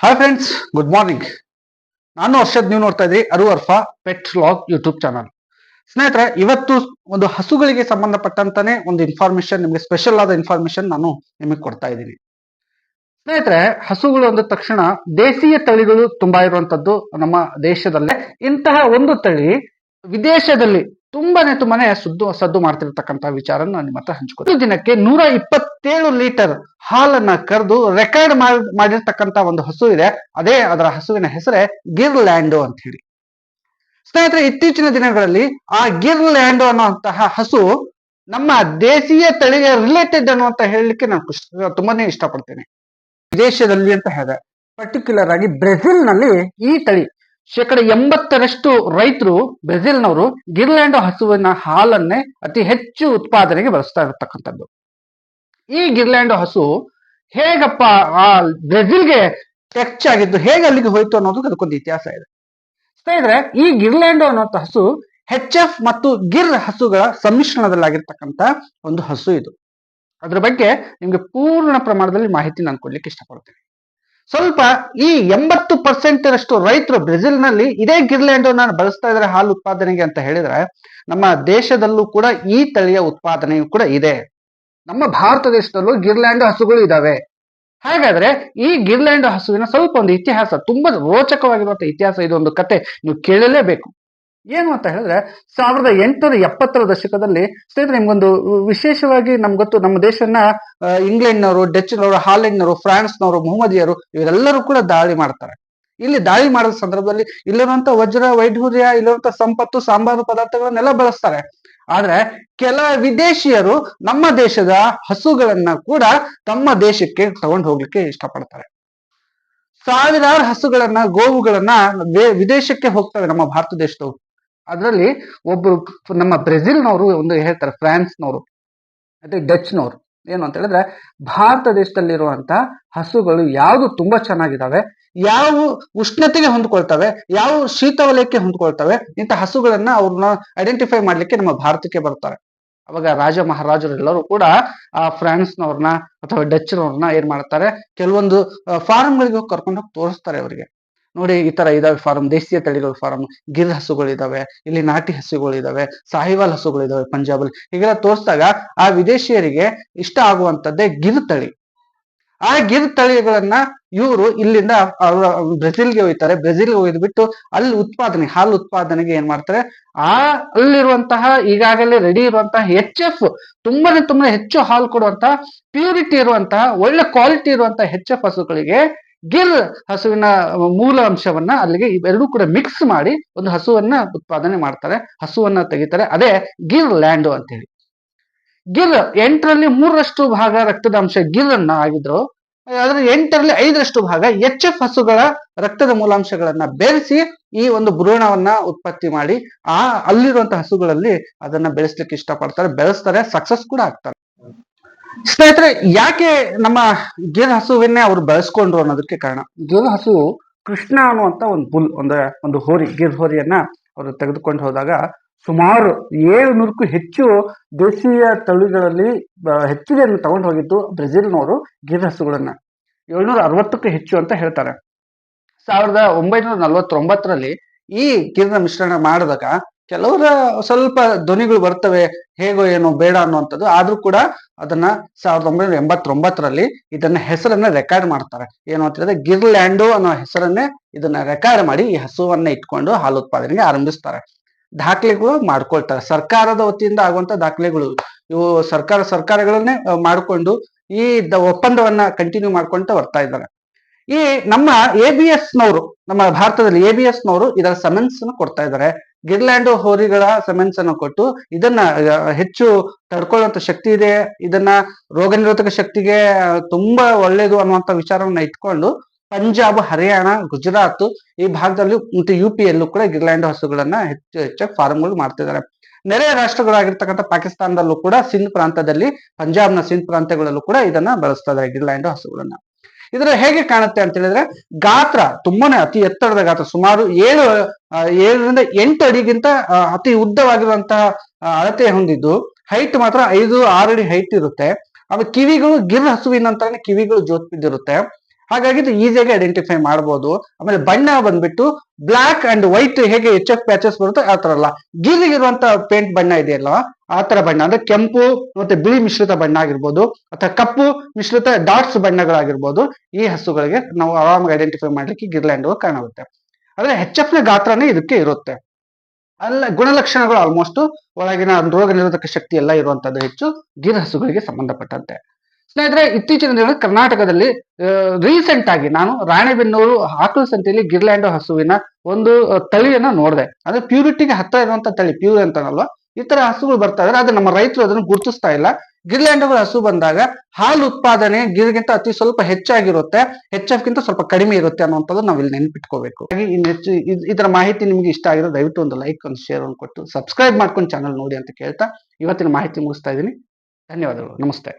Hi friends good morning ನಾನು ಹರ್ಷದ್ ನೀವು ನೋಡ್ತಾ ಇದ್ರಿ ಅರು Arfa pet vlog YouTube channel ಸ್ನೇಹಿತರೆ, ಇವತ್ತು ಒಂದು ಹಸುಗಳಿಗೆ ಸಂಬಂಧಪಟ್ಟಂತಾನೆ ಒಂದು ಇನ್ಫಾರ್ಮೇಶನ್ ನಿಮಗೆ ಸ್ಪೆಷಲ್ ಆದ ಇನ್ಫಾರ್ಮೇಶನ್ ನಾನು ನಿಮಗೆ ಕೊಡ್ತಾ ಇದ್ದೀನಿ. ಸ್ನೇಹಿತರೆ, ಹಸುಗಳು ಅಂದ ತಕ್ಷಣ ದೇಶೀಯ ತಳಿಗಳು ತುಂಬಾ ಇರುವಂತದ್ದು ನಮ್ಮ ದೇಶದಲ್ಲೇ. ಇಂತಹ ಒಂದು ತಳಿ ವಿದೇಶದಲ್ಲಿ ತುಂಬಾನೇ ತುಂಬಾನೇ ಸುದ್ದು, ಸದ್ದು ಮಾಡ್ತಿರ್ತಕ್ಕಂಥ ವಿಚಾರ ನಾನು ನಿಮ್ಮ ಹತ್ರ ಒಂದು ದಿನಕ್ಕೆ ನೂರ ಇಪ್ಪತ್ತೇಳು ಲೀಟರ್ ಹಾಲನ್ನ ಕರೆದು ರೆಕಾರ್ಡ್ ಮಾಡಿರ್ತಕ್ಕಂಥ ಒಂದು ಹಸು ಇದೆ. ಅದೇ ಅದರ ಹಸುವಿನ ಹೆಸರೇ ಗಿರ್ ಲ್ಯಾಂಡೋ ಅಂತ ಹೇಳಿ ಸ್ನೇಹಿತರೆ, ಇತ್ತೀಚಿನ ದಿನಗಳಲ್ಲಿ ಆ ಗಿರ್ ಲ್ಯಾಂಡೋ ಅನ್ನುವಂತಹ ಹಸು ನಮ್ಮ ದೇಶೀಯ ತಳಿಗೆ ರಿಲೇಟೆಡ್ ಅನ್ನುವಂತ ಹೇಳಲಿಕ್ಕೆ ನಾನು ತುಂಬಾನೇ ಇಷ್ಟಪಡ್ತೇನೆ. ವಿದೇಶದಲ್ಲಿ ಅಂತ ಹೇಳಿದೆ ಪರ್ಟಿಕ್ಯುಲರ್ ಆಗಿ ಬ್ರೆಜಿಲ್ನಲ್ಲಿ ಈ ತಳಿ ಶೇಕಡ ಎಂಬತ್ತರಷ್ಟು ರೈತರು ಬ್ರೆಜಿಲ್ನವರು ಗಿರ್ಲ್ಯಾಂಡ್ ಹಸುವಿನ ಹಾಲನ್ನೇ ಅತಿ ಹೆಚ್ಚು ಉತ್ಪಾದನೆಗೆ ಬಳಸ್ತಾ ಇರತಕ್ಕಂಥದ್ದು. ಈ ಗಿರ್ಲ್ಯಾಂಡ್ ಹಸು ಹೇಗಪ್ಪ ಆ ಬ್ರೆಜಿಲ್ಗೆ ಟಚ್ ಆಗಿದ್ದು ಹೇಗೆ ಅಲ್ಲಿಗೆ ಹೋಯ್ತು ಅನ್ನೋದು ಅದಕ್ಕೊಂದು ಇತಿಹಾಸ ಇದೆ. ಸ್ನೇಹಿತರೆ, ಈ ಗಿರ್ಲ್ಯಾಂಡ್ ಅನ್ನುವಂಥ ಹಸು ಹೆಚ್ ಎಫ್ ಮತ್ತು ಗಿರ್ ಹಸುಗಳ ಸಮ್ಮಿಶ್ರಣದಲ್ಲಾಗಿರ್ತಕ್ಕಂಥ ಒಂದು ಹಸು ಇದು. ಅದ್ರ ಬಗ್ಗೆ ನಿಮ್ಗೆ ಪೂರ್ಣ ಪ್ರಮಾಣದಲ್ಲಿ ಮಾಹಿತಿ ನಾನು ಕೊಡ್ಲಿಕ್ಕೆ ಇಷ್ಟಪಡ್ತೇನೆ. ಸ್ವಲ್ಪ ಈ ಎಂಬತ್ತು ಪರ್ಸೆಂಟ್ ರಷ್ಟು ರೈತರು ಬ್ರೆಜಿಲ್ನಲ್ಲಿ ಇದೇ ಗಿರ್ಲ್ಯಾಂಡ್ ನಾನು ಬಳಸ್ತಾ ಇದ್ದಾರೆ ಹಾಲು ಉತ್ಪಾದನೆಗೆ ಅಂತ ಹೇಳಿದ್ರೆ ನಮ್ಮ ದೇಶದಲ್ಲೂ ಕೂಡ ಈ ತಳಿಯ ಉತ್ಪಾದನೆಯು ಕೂಡ ಇದೆ. ನಮ್ಮ ಭಾರತ ದೇಶದಲ್ಲೂ ಗಿರ್ಲ್ಯಾಂಡ್ ಹಸುಗಳು ಇದಾವೆ. ಹಾಗಾದ್ರೆ ಈ ಗಿರ್ಲ್ಯಾಂಡ್ ಹಸುವಿನ ಸ್ವಲ್ಪ ಒಂದು ಇತಿಹಾಸ, ತುಂಬಾ ರೋಚಕವಾಗಿರುವಂತಹ ಇತಿಹಾಸ ಇದೊಂದು ಕತೆ, ನೀವು ಕೇಳಲೇಬೇಕು. ಏನು ಅಂತ ಹೇಳಿದ್ರೆ, ಸಾವಿರದ ಎಂಟುನೂರ ಎಪ್ಪತ್ತರ ದಶಕದಲ್ಲಿ ಸ್ನೇಹಿತರೆ, ನಿಮ್ಗೊಂದು ವಿಶೇಷವಾಗಿ ನಮ್ಗೆ ಗೊತ್ತು, ನಮ್ಮ ದೇಶನ ಇಂಗ್ಲೆಂಡ್ನವರು, ಡಚ್ನವರು, ಹಾಲೆಂಡ್ನವರು, ಫ್ರಾನ್ಸ್ನವರು, ಮೊಹಮ್ಮದಿಯರು, ಇವರೆಲ್ಲರೂ ಕೂಡ ದಾಳಿ ಮಾಡ್ತಾರೆ. ಇಲ್ಲಿ ದಾಳಿ ಮಾಡಿದ ಸಂದರ್ಭದಲ್ಲಿ ಇಲ್ಲಿರುವಂತ ವಜ್ರ, ವೈಢೂರ್ಯ ಇಲ್ಲಿರುವಂತ ಸಂಪತ್ತು, ಸಾಂಬಾರು ಪದಾರ್ಥಗಳನ್ನೆಲ್ಲ ಬಳಸ್ತಾರೆ. ಆದ್ರೆ ಕೆಲ ವಿದೇಶಿಯರು ನಮ್ಮ ದೇಶದ ಹಸುಗಳನ್ನ ಕೂಡ ತಮ್ಮ ದೇಶಕ್ಕೆ ತಗೊಂಡು ಹೋಗ್ಲಿಕ್ಕೆ ಇಷ್ಟಪಡ್ತಾರೆ. ಸಾವಿರಾರು ಹಸುಗಳನ್ನ, ಗೋವುಗಳನ್ನ ವಿದೇಶಕ್ಕೆ ಹೋಗ್ತವೆ ನಮ್ಮ ಭಾರತ ದೇಶದವರು. ಅದರಲ್ಲಿ ಒಬ್ರು ನಮ್ಮ ಬ್ರೆಜಿಲ್ನವರು ಒಂದು ಹೇಳ್ತಾರೆ, ಫ್ರಾನ್ಸ್ನವರು ಮತ್ತೆ ಡಚ್ನವರು. ಏನು ಅಂತ ಹೇಳಿದ್ರೆ, ಭಾರತ ದೇಶದಲ್ಲಿರುವಂತ ಹಸುಗಳು ಯಾವುದು ತುಂಬಾ ಚೆನ್ನಾಗಿದ್ದಾವೆ, ಯಾವ ಉಷ್ಣತೆಗೆ ಹೊಂದ್ಕೊಳ್ತವೆ, ಯಾವ ಶೀತ ವಲಯಕ್ಕೆ ಹೊಂದ್ಕೊಳ್ತವೆ, ಇಂಥ ಹಸುಗಳನ್ನ ಅವ್ರನ್ನ ಐಡೆಂಟಿಫೈ ಮಾಡ್ಲಿಕ್ಕೆ ನಮ್ಮ ಭಾರತಕ್ಕೆ ಬರ್ತಾರೆ. ಅವಾಗ ರಾಜ ಮಹಾರಾಜರು ಎಲ್ಲರೂ ಕೂಡ ಆ ಫ್ರಾನ್ಸ್ನವ್ರನ್ನ ಅಥವಾ ಡಚ್ನವ್ರನ್ನ ಏನ್ ಮಾಡ್ತಾರೆ, ಕೆಲವೊಂದು ಫಾರ್ಮ್ಗಳಿಗೆ ಹೋಗಿ ಕರ್ಕೊಂಡು ಹೋಗಿ ತೋರಿಸ್ತಾರೆ ಅವರಿಗೆ. ನೋಡಿ, ಈ ತರ ಇದಾವೆ ಫಾರಂ. ದೇಶೀಯ ತಳಿಗಳ ಫಾರಂ. ಗಿರ್ ಹಸುಗಳಿದಾವೆ ಇಲ್ಲಿ ನಾಟಿ ಹಸುಗಳಿದಾವೆ ಸಾಹಿವಾಲ್ ಹಸುಗಳಿದಾವೆ ಪಂಜಾಬಲ್ಲಿ. ಹೀಗೆಲ್ಲ ತೋರಿಸಿದಾಗ ಆ ವಿದೇಶಿಯರಿಗೆ ಇಷ್ಟ ಆಗುವಂತದ್ದೇ ಗಿರ್ ತಳಿ. ಆ ಗಿರ್ ತಳಿಗಳನ್ನ ಇವರು ಇಲ್ಲಿಂದ ಬ್ರೆಜಿಲ್ಗೆ ಹೋಯ್ತಾರೆ ಬ್ರೆಜಿಲ್ಗೆ ಒಯ್ದುಬಿಟ್ಟು ಅಲ್ಲಿ ಉತ್ಪಾದನೆ, ಹಾಲು ಉತ್ಪಾದನೆಗೆ ಏನ್ ಮಾಡ್ತಾರೆ? ಆ ಅಲ್ಲಿರುವಂತಹ ಈಗಾಗಲೇ ರೆಡಿ ಇರುವಂತಹ ಎಚ್ ಎಫ್ ತುಂಬಾನೇ ತುಂಬಾ ಹೆಚ್ಚು ಹಾಲು ಕೊಡುವಂತಹ ಪ್ಯೂರಿಟಿ ಇರುವಂತಹ ಒಳ್ಳೆ ಕ್ವಾಲಿಟಿ ಇರುವಂತಹ ಹೆಚ್ ಎಫ್ ಹಸುಗಳಿಗೆ ಗಿರ್ ಹಸುವಿನ ಮೂಲ ಅಂಶವನ್ನ ಅಲ್ಲಿಗೆ ಎರಡೂ ಕೂಡ ಮಿಕ್ಸ್ ಮಾಡಿ ಒಂದು ಹಸುವನ್ನ ಉತ್ಪಾದನೆ ಮಾಡ್ತಾರೆ, ಹಸುವನ್ನ ತೆಗಿತಾರೆ. ಅದೇ ಗಿರ್ ಲ್ಯಾಂಡು ಅಂತ ಹೇಳಿ ಗಿರ್ ಎಂಟರಲ್ಲಿ ಮೂರರಷ್ಟು ಭಾಗ ರಕ್ತದ ಅಂಶ ಗಿರ್ ಅನ್ನ ಆಗಿದ್ರು. ಅದರ ಎಂಟರಲ್ಲಿ ಐದರಷ್ಟು ಭಾಗ ಎಚ್ ಎಫ್ ಹಸುಗಳ ರಕ್ತದ ಮೂಲಾಂಶಗಳನ್ನ ಬೆರೆಸಿ ಈ ಒಂದು ಭ್ರೂಣವನ್ನ ಉತ್ಪತ್ತಿ ಮಾಡಿ ಆ ಅಲ್ಲಿರುವಂತಹ ಹಸುಗಳಲ್ಲಿ ಅದನ್ನ ಬೆಳೆಸ್ಲಿಕ್ಕೆ ಇಷ್ಟಪಡ್ತಾರೆ, ಬೆಳೆಸ್ತಾರೆ ಸಕ್ಸಸ್ ಕೂಡ ಆಗ್ತಾರೆ. ಸ್ನೇಹಿತರೆ, ಯಾಕೆ ನಮ್ಮ ಗಿರ್ ಹಸುವನ್ನೇ ಅವ್ರು ಬೆಳೆಸ್ಕೊಂಡ್ರು ಅನ್ನೋದಕ್ಕೆ ಕಾರಣ? ಗಿರ್ ಹಸು ಕೃಷ್ಣ ಅನ್ನುವಂತ ಒಂದು ಬುಲ್ ಒಂದ, ಒಂದು ಹೋರಿ ಗಿರ್ ಹೋರಿಯನ್ನ ಅವರು ತೆಗೆದುಕೊಂಡು ಹೋದಾಗ ಸುಮಾರು ಏಳುನೂರಕ್ಕೂ ಹೆಚ್ಚು ದೇಶೀಯ ತಳಿಗಳಲ್ಲಿ ಹೆಚ್ಚಿಗೆ ಹೆಚ್ಚಿಗೆಯನ್ನು ತಗೊಂಡು ಹೋಗಿದ್ದು ಬ್ರೆಜಿಲ್ನವರು ಗಿರ್ ಹಸುಗಳನ್ನ. ಏಳ್ನೂರ ಅರವತ್ತಕ್ಕೂ ಹೆಚ್ಚು ಅಂತ ಹೇಳ್ತಾರೆ. ಸಾವಿರದ ಒಂಬೈನೂರ ನಲವತ್ತೊಂಬತ್ತರಲ್ಲಿ ಈ ಗಿರ್ನ ಮಿಶ್ರಣ ಮಾಡಿದಾಗ ಕೆಲವರ ಸ್ವಲ್ಪ ಧ್ವನಿಗಳು ಬರ್ತವೆ, ಹೇಗೋ ಏನೋ ಬೇಡ ಅನ್ನುವಂಥದ್ದು, ಆದ್ರೂ ಕೂಡ ಅದನ್ನ ಸಾವಿರದ ಒಂಬೈನೂರ ಎಂಬತ್ತೊಂಬತ್ತರಲ್ಲಿ ಇದನ್ನ ಹೆಸರನ್ನ ರೆಕಾರ್ಡ್ ಮಾಡ್ತಾರೆ. ಏನು ಅಂತ ಹೇಳಿದ್ರೆ ಗಿರ್ಲ್ಯಾಂಡೋ ಅನ್ನೋ ಹೆಸರನ್ನೇ ಇದನ್ನ ರೆಕಾರ್ಡ್ ಮಾಡಿ ಈ ಹಸುವನ್ನ ಇಟ್ಕೊಂಡು ಹಾಲು ಉತ್ಪಾದನೆಗೆ ಆರಂಭಿಸ್ತಾರೆ. ದಾಖಲೆಗಳು ಮಾಡ್ಕೊಳ್ತಾರೆ. ಸರ್ಕಾರದ ವತಿಯಿಂದ ಆಗುವಂತ ದಾಖಲೆಗಳು ಇವು ಸರ್ಕಾರ, ಸರ್ಕಾರಗಳನ್ನೇ ಮಾಡಿಕೊಂಡು ಈ ಒಪ್ಪಂದವನ್ನ ಕಂಟಿನ್ಯೂ ಮಾಡ್ಕೊಂತ ಬರ್ತಾ ಇದ್ದಾರೆ. ಈ ನಮ್ಮ ಎ ಬಿ ಎಸ್ ನವರು, ನಮ್ಮ ಭಾರತದಲ್ಲಿ ಎ ಬಿ ಎಸ್ ನವರು ಇದರ ಸಮನ್ಸ್ ಅನ್ನು ಕೊಡ್ತಾ ಇದ್ದಾರೆ. ಗಿರ್ಲ್ಯಾಂಡ್ ಹೋರಿಗಳ ಸಮನ್ಸ್ ಅನ್ನು ಕೊಟ್ಟು ಇದನ್ನ ಹೆಚ್ಚು ತಡ್ಕೊಳ್ಳುವಂತ ಶಕ್ತಿ ಇದೆ. ಇದನ್ನ ರೋಗ ನಿರೋಧಕ ಶಕ್ತಿಗೆ ತುಂಬಾ ಒಳ್ಳೇದು ಅನ್ನುವಂತ ವಿಚಾರವನ್ನ ಇಟ್ಕೊಂಡು ಪಂಜಾಬ್, ಹರಿಯಾಣ, ಗುಜರಾತ್ ಈ ಭಾಗದಲ್ಲಿ ಮತ್ತು ಯು ಕೂಡ ಗಿರ್ಲ್ಯಾಂಡ್ ಹಸುಗಳನ್ನ ಹೆಚ್ಚು ಹೆಚ್ಚಾಗಿ ಫಾರ್ಮ್ಗಳು ಮಾಡ್ತಿದ್ದಾರೆ. ನೆರೆ ರಾಷ್ಟ್ರಗಳಾಗಿರ್ತಕ್ಕಂಥ ಪಾಕಿಸ್ತಾನದಲ್ಲೂ ಕೂಡ ಸಿಂಧ್ ಪ್ರಾಂತದಲ್ಲಿ ಪಂಜಾಬ್ನ ಸಿಂಧ್ ಪ್ರಾಂತ್ಯಗಳಲ್ಲೂ ಕೂಡ ಇದನ್ನ ಬಳಸ್ತಾ ಇದ್ದಾರೆ ಗಿರ್ಲ್ಯಾಂಡ್ ಹಸುಗಳನ್ನ. ಇದರ ಹೇಗೆ ಕಾಣುತ್ತೆ ಅಂತ ಹೇಳಿದ್ರೆ, ಗಾತ್ರ ತುಂಬಾನೇ ಅತಿ ಎತ್ತರದ ಗಾತ್ರ. ಸುಮಾರು ಏಳು ಏಳರಿಂದ ಎಂಟು ಅಡಿಗಿಂತ ಅತಿ ಉದ್ದವಾಗಿರುವಂತಹ ಅಳತೆ ಹೊಂದಿದ್ದು. ಹೈಟ್ ಮಾತ್ರ ಐದು, ಆರು ಅಡಿ ಹೈಟ್ ಇರುತ್ತೆ. ಅದು ಕಿವಿಗಳು ಗಿರ್ ಹಸುವಿನಂತಾನೆ ಕಿವಿಗಳು ಜೋತ್ ಬಿದ್ದಿರುತ್ತೆ. ಹಾಗಾಗಿ ಇದು ಈಸಿಯಾಗಿ ಐಡೆಂಟಿಫೈ ಮಾಡಬಹುದು ಆಮೇಲೆ ಬಣ್ಣ ಬಂದ್ಬಿಟ್ಟು ಬ್ಲಾಕ್ ಅಂಡ್ ವೈಟ್ ಹೇಗೆ ಎಚ್ ಎಫ್ ಪ್ಯಾಚಸ್ ಬರುತ್ತೆ ಆ ತರ ಅಲ್ಲ. ಗೀರಿಗಿರುವಂತ ಪೇಂಟ್ ಬಣ್ಣ ಇದೆಯಲ್ಲ, ಆ ತರ ಬಣ್ಣ. ಅಂದ್ರೆ ಕೆಂಪು ಮತ್ತೆ ಬಿಳಿ ಮಿಶ್ರಿತ ಬಣ್ಣ ಆಗಿರ್ಬೋದು, ಅಥವಾ ಕಪ್ಪು ಮಿಶ್ರಿತ ಡಾಟ್ಸ್ ಬಣ್ಣಗಳಾಗಿರ್ಬೋದು. ಈ ಹಸುಗಳಿಗೆ ನಾವು ಆರಾಮಾಗಿ ಐಡೆಂಟಿಫೈ ಮಾಡ್ಲಿಕ್ಕೆ ಗಿರ್ಲ್ಯಾಂಡ್ ಕಾಣುತ್ತೆ. ಆದ್ರೆ ಎಚ್ ಎಫ್ ಗಾತ್ರನೇ ಇದಕ್ಕೆ ಇರುತ್ತೆ. ಅಲ್ಲ, ಗುಣಲಕ್ಷಣಗಳು ಆಲ್ಮೋಸ್ಟ್ ಒಳಗಿನ ರೋಗ ನಿರೋಧಕ ಶಕ್ತಿ ಎಲ್ಲ ಇರುವಂತದ್ದು ಹೆಚ್ಚು ಗಿರ್ ಹಸುಗಳಿಗೆ ಸಂಬಂಧಪಟ್ಟಂತೆ. ಸ್ನೇಹಿತರೆ, ಇತ್ತೀಚಿನ ದಿನ ಕರ್ನಾಟಕದಲ್ಲಿ ರೀಸೆಂಟ್ ಆಗಿ ನಾನು ರಾಣೆಬೆನ್ನೂರು ಆಕಳು ಸಂತೆಯಲ್ಲಿ ಗಿರ್ಲ್ಯಾಂಡ್ ಹಸುವಿನ ಒಂದು ತಳಿಯನ್ನ ನೋಡಿದೆ. ಅಂದ್ರೆ ಪ್ಯೂರಿಟಿಗೆ ಹತ್ತ ಇರುವಂತ ತಳಿ ಪ್ಯೂರ್ ಅಂತಾನಲ್ವಾ ಈ ತರ ಹಸುಗಳು ಬರ್ತಾ ಇದ್ರೆ ಅದು ನಮ್ಮ ರೈತರು ಅದನ್ನು ಗುರುತಿಸ್ತಾ ಇಲ್ಲ. ಗಿರ್ಲ್ಯಾಂಡ್ ಹಸು ಬಂದಾಗ ಹಾಲು ಉತ್ಪಾದನೆ ಗಿರ್ಗಿಂತ ಅತಿ ಸ್ವಲ್ಪ ಹೆಚ್ಚಾಗಿರುತ್ತೆ. ಹೆಚ್ ಎಫ್ ಗಿಂತ ಸ್ವಲ್ಪ ಕಡಿಮೆ ಇರುತ್ತೆ ಅನ್ನುವಂಥದ್ದು ನಾವು ಇಲ್ಲಿ ನೆನ್ಪಿಟ್ಕೋಬೇಕು. ಹಾಗೆ ಇನ್ನು ಹೆಚ್ಚು ಇದರ ಮಾಹಿತಿ ನಿಮ್ಗೆ ಇಷ್ಟ ಆಗಿರೋ ದಯವಿಟ್ಟು ಒಂದು ಲೈಕ್ ಒಂದು ಶೇರ್ ಒಂದು ಕೊಟ್ಟು ಸಬ್ಸ್ಕ್ರೈಬ್ ಮಾಡ್ಕೊಂಡು ಚಾನಲ್ ನೋಡಿ ಅಂತ ಕೇಳ್ತಾ ಇವತ್ತಿನ ಮಾಹಿತಿ ಮುಗಿಸ್ತಾ ಇದ್ದೀನಿ. ಧನ್ಯವಾದಗಳು. ನಮಸ್ತೆ.